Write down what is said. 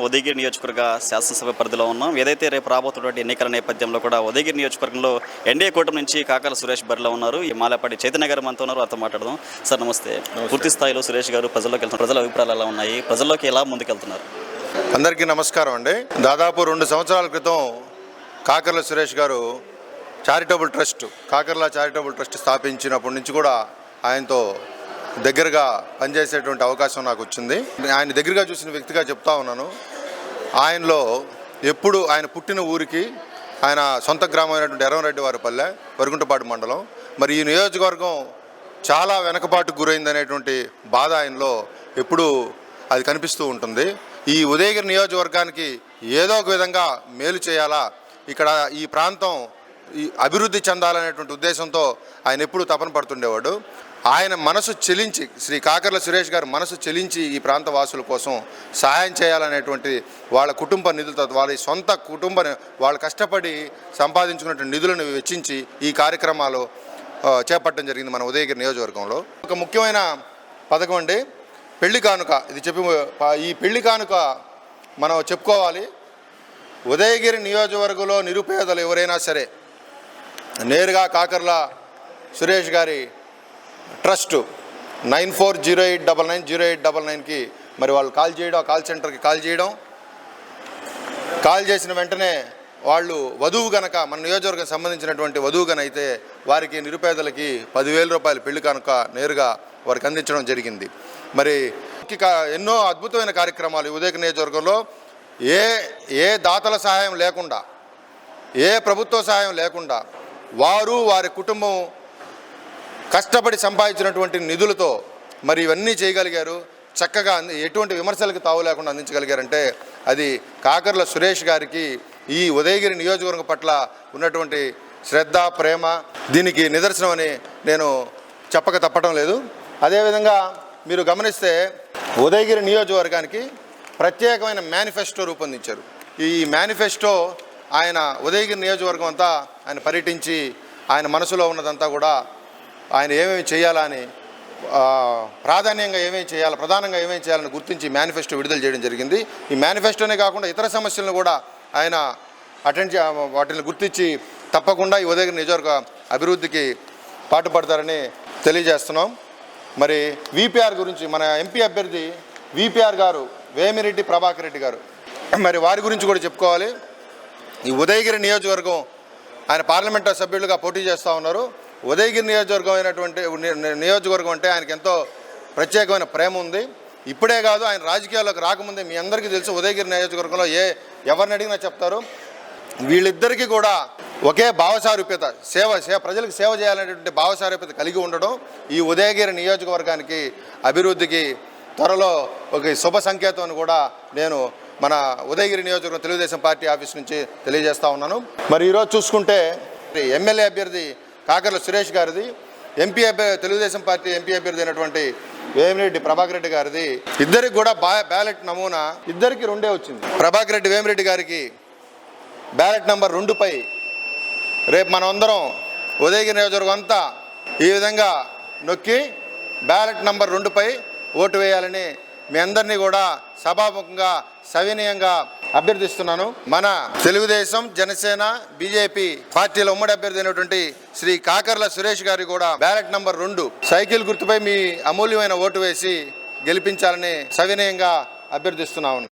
ఉదయగిరి నియోజకవర్గ శాసనసభ పరిధిలో ఉన్నాం. ఏదైతే రేపు రాబోతున్నటువంటి ఎన్నికల నేపథ్యంలో కూడా ఉదయగిరి నియోజకవర్గంలో ఎన్డీఏ కూటమి నుంచి కాకల సురేష్ బరిలో ఉన్నారు. ఈ మాలపాటి చైతన్య గారు మనతో ఉన్నారు. అతను మాట్లాడదాం. సార్ నమస్తే. పూర్తి స్థాయిలో సురేష్ గారు ప్రజల్లోకి వెళ్తున్నారు. ప్రజల అభిప్రాయాలు ఎలా ఉన్నాయి? ప్రజల్లోకి ఎలా ముందుకెళ్తున్నారు? అందరికీ నమస్కారం అండి. దాదాపు రెండు సంవత్సరాల క్రితం Kakarla Suresh garu charitable trust Kakarla charitable trust స్థాపించినప్పటి నుంచి కూడా ఆయనతో దగ్గరగా పనిచేసేటువంటి అవకాశం నాకు వచ్చింది. ఆయన దగ్గరగా చూసిన వ్యక్తిగా చెప్తా ఉన్నాను. ఆయనలో ఎప్పుడు ఆయన పుట్టిన ఊరికి ఆయన సొంత గ్రామం అయినటువంటి ఎర్రంరెడ్డి వారిపల్లె వరుగుంటపాడు మండలం. మరి ఈ నియోజకవర్గం చాలా వెనకబాటుకు గురైందనేటువంటి బాధ ఆయనలో ఎప్పుడూ అది కనిపిస్తూ ఉంటుంది. ఈ ఉదయగిరి నియోజకవర్గానికి ఏదో ఒక విధంగా మేలు చేయాలా? ఇక్కడ ఈ ప్రాంతం ఈ అభివృద్ధి చెందాలనేటువంటి ఉద్దేశంతో ఆయన ఎప్పుడూ తపన పడుతుండేవాడు. ఆయన మనసు చెలించి శ్రీ కాకర్ల సురేష్ గారు మనసు చెలించి ఈ ప్రాంత వాసుల కోసం సహాయం చేయాలనేటువంటి వాళ్ళ కుటుంబ నిధులతో వాళ్ళ సొంత కుటుంబ వాళ్ళు కష్టపడి సంపాదించుకున్నటువంటి నిధులను వెచ్చించి ఈ కార్యక్రమాలు చేపట్టడం జరిగింది మన ఉదయగిరి నియోజకవర్గంలో. ఒక ముఖ్యమైన పథకం అండి పెళ్ళి కానుక. ఇది చెప్పి ఈ పెళ్ళి కానుక మనం చెప్పుకోవాలి. ఉదయగిరి నియోజకవర్గంలో నిరుపేదలు ఎవరైనా సరే నేరుగా కాకర్ల సురేష్ గారి trust nine four zero eight double nine zero eight double నైన్కి మరి వాళ్ళు కాల్ చేయడం ఆ కాల్ సెంటర్కి కాల్ చేయడం. కాల్ చేసిన వెంటనే వాళ్ళు వధువు గనక మన నియోజకవర్గం సంబంధించినటువంటి వధువు గన అయితే వారికి నిరుపేదలకి పదివేల రూపాయలు పెళ్ళి కనుక నేరుగా వారికి అందించడం జరిగింది. మరి ఎన్నో అద్భుతమైన కార్యక్రమాలు ఉదయక నియోజకవర్గంలో. ఏ ఏ దాతల సహాయం లేకుండా ఏ ప్రభుత్వ సహాయం లేకుండా వారు వారి కుటుంబం కష్టపడి సంపాదించినటువంటి నిధులతో మరి ఇవన్నీ చేయగలిగారు. చక్కగా ఎటువంటి విమర్శలకు తావు లేకుండా అందించగలిగారంటే అది కాకర్ల సురేష్ గారికి ఈ ఉదయగిరి నియోజకవర్గం పట్ల ఉన్నటువంటి శ్రద్ధ ప్రేమ దీనికి నిదర్శనం అని నేను చెప్పక తప్పడం లేదు. అదేవిధంగా మీరు గమనిస్తే ఉదయగిరి నియోజకవర్గానికి ప్రత్యేకమైన మేనిఫెస్టో రూపొందించారు. ఈ మేనిఫెస్టో ఆయన ఉదయగిరి నియోజకవర్గం అంతా ఆయన పర్యటించి ఆయన మనసులో ఉన్నదంతా కూడా ఆయన ఏమేమి చేయాలని ప్రాధాన్యంగా ఏమేమి చేయాలి ప్రధానంగా ఏమేమి చేయాలని గుర్తించి మేనిఫెస్టో విడుదల చేయడం జరిగింది. ఈ మేనిఫెస్టోనే కాకుండా ఇతర సమస్యలను కూడా ఆయన అటెండ్ చే వాటిని గుర్తించి తప్పకుండా ఈ ఉదయగిరి నియోజకవర్గ అభివృద్ధికి పాటుపడతారని తెలియజేస్తున్నాం. మరి విపిఆర్ గురించి మన ఎంపీ అభ్యర్థి విపిఆర్ గారు వేమిరెడ్డి ప్రభాకర్ రెడ్డి గారు మరి వారి గురించి కూడా చెప్పుకోవాలి. ఈ ఉదయగిరి నియోజకవర్గం ఆయన పార్లమెంట్ సభ్యులుగా పోటీ చేస్తూ ఉన్నారు. ఉదయగిరి నియోజకవర్గం అయినటువంటి ని- నియోజకవర్గం అంటే ఆయనకి ఎంతో ప్రత్యేకమైన ప్రేమ ఉంది. ఇప్పుడే కాదు ఆయన రాజకీయాల్లోకి రాకముందే మీ అందరికీ తెలుసు ఉదయగిరి నియోజకవర్గంలో ఏ ఎవరిని అడిగినా చెప్తారు. వీళ్ళిద్దరికీ కూడా ఒకే భావసారూప్యత సేవ సేవ ప్రజలకు సేవ చేయాలనేటువంటి భావసారూప్యత కలిగి ఉండడం ఈ ఉదయగిరి నియోజకవర్గానికి అభివృద్ధికి త్వరలో ఒక శుభ సంకేతం అని కూడా నేను మన ఉదయగిరి నియోజకవర్గం తెలుగుదేశం పార్టీ ఆఫీస్ నుంచి తెలియజేస్తా ఉన్నాను. మరి ఈరోజు చూసుకుంటే ఎమ్మెల్యే అభ్యర్థి కాకర్ల సురేష్ గారిది ఎంపీ అభ్యర్థి తెలుగుదేశం పార్టీ ఎంపీ అభ్యర్థి అయినటువంటి వేమిరెడ్డి ప్రభాకర్ రెడ్డి గారిది. ఇద్దరికి కూడా బ్యాలెట్ నమూనా ఇద్దరికి రెండే వచ్చింది. ప్రభాకర్ రెడ్డి వేమిరెడ్డి గారికి బ్యాలెట్ నెంబర్ రెండుపై రేపు మనమందరం ఉదయగిరి నియోజకవర్గం అంతా ఈ విధంగా నొక్కి బ్యాలెట్ నెంబర్ రెండుపై ఓటు వేయాలని మీ అందరినీ కూడా సభాముఖంగా సవినయంగా అభ్యర్థిస్తున్నాను. మన తెలుగుదేశం జనసేన బీజేపీ పార్టీల ఉమ్మడి అభ్యర్థి అయినటువంటి శ్రీ కాకర్ల సురేష్ గారి కూడా బ్యాలెట్ నంబర్ రెండు సైకిల్ గుర్తుపై మీ అమూల్యమైన ఓటు వేసి గెలిపించాలని సవినయంగా అభ్యర్థిస్తున్నాను.